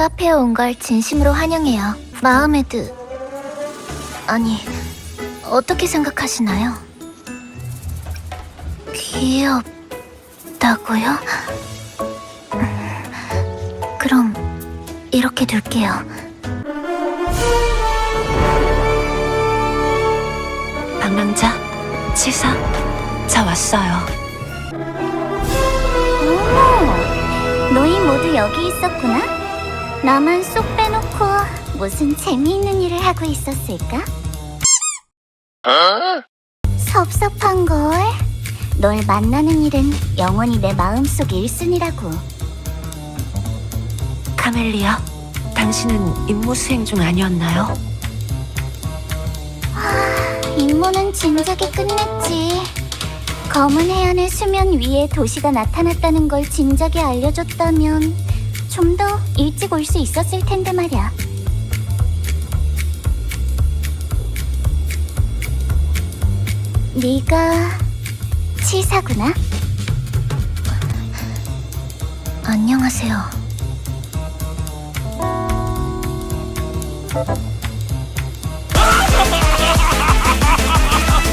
카페에 온 걸 진심으로 환영해요. 마음에 드... 아니, 어떻게 생각하시나요? 귀엽다고요? 음, 그럼 이렇게 둘게요. 방랑자, 치사, 저 왔어요. 어머, 너희 모두 여기 있었구나? 나만 쏙 빼놓고 무슨 재미있는 일을 하고 있었을까? 섭섭한 걸. 널 만나는 일은 영원히 내 마음속 일순이라고. 카멜리아, 당신은 임무 수행 중 아니었나요? 임무는 진작에 끝냈지. 검은 해안의 수면 위에 도시가 나타났다는 걸 진작에 알려줬다면 일찍 올 수 있었을 텐데 말이야. 네가 치사구나. 안녕하세요.